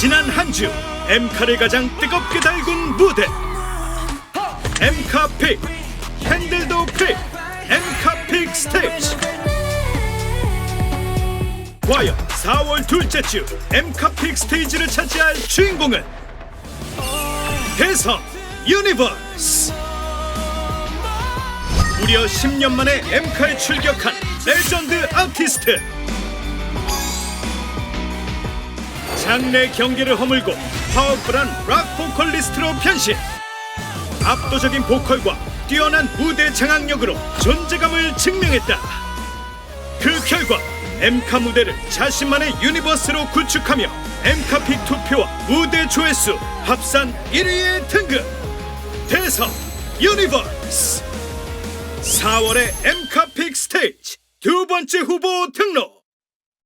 지난 한 주 엠카를 가장 뜨겁게 달군 무대. 엠카 픽 핸들도 픽 엠카 픽 스테이지. 과연 4월 둘째 주 엠카 픽 스테이지를 차지할 주인공은 대성 유니버스. 무려 10년 만에 엠카에 출격한 레전드 아티스트 장래 경계를 허물고 파워풀한 락 보컬리스트로 변신. 압도적인 보컬과 뛰어난 무대 장악력으로 존재감을 증명했다. 그 결과 엠카 무대를 자신만의 유니버스로 구축하며 엠카픽 투표와 무대 조회수 합산 1위에 등극. 대성 유니버스. 4월의 엠카픽 스테이지 두 번째 후보 등록